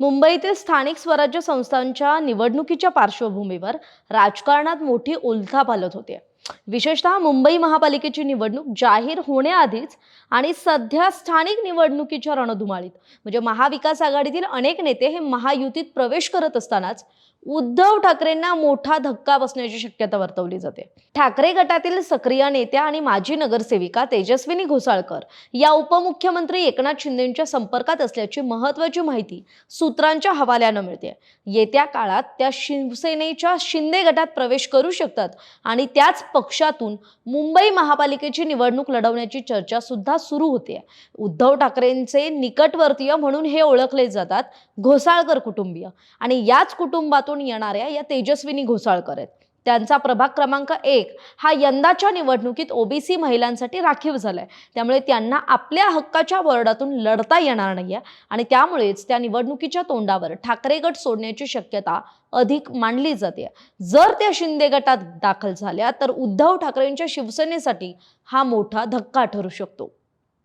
मुंबईतील स्थानिक स्वराज्य संस्थांच्या निवडणुकीच्या पार्श्वभूमीवर राजकारणात मोठी उलथापालथ होते. विशेषतः मुंबई महापालिकेची निवडणूक जाहीर होण्याआधीच आणि सध्या स्थानिक निवडणुकीच्या रणधुमाळीत म्हणजे महाविकास आघाडीतील अनेक नेते हे महायुतीत प्रवेश करत असतानाच उद्धव ठाकरेंना मोठा धक्का बसण्याची शक्यता वर्तवली जाते. ठाकरे गटातील सक्रिय नेत्या आणि माजी नगरसेविका तेजस्विनी घोसाळकर या उपमुख्यमंत्री एकनाथ शिंदेच्या संपर्कात असल्याची महत्वाची माहिती सूत्रांच्या हवाल्यानं मिळते येत्या काळात त्या शिवसेनेच्या शिंदे गटात प्रवेश करू शकतात आणि त्याच पक्षातून मुंबई महापालिकेची निवडणूक लढवण्याची चर्चा सुद्धा सुरू होते. उद्धव ठाकरेंचे निकटवर्तीय म्हणून हे ओळखले जातात घोसाळकर कुटुंबीय. आणि याच कुटुंबातून येणाऱ्या या तेजस्विनी घोसाळकर आहेत. त्यांचा प्रभाग क्रमांक एक हा यंदाच्या निवडणुकीत ओबीसी महिलांसाठी राखीव झालाय. त्यामुळे त्यांना आपल्या हक्काच्या वॉर्डातून लढता येणार नाहीये आणि त्यामुळेच त्या निवडणुकीच्या तोंडावर ठाकरे गट सोडण्याची शक्यता अधिक मानली जाते. जर त्या शिंदे गटात दाखल झाल्या तर उद्धव ठाकरेंच्या शिवसेनेसाठी हा मोठा धक्का ठरू शकतो.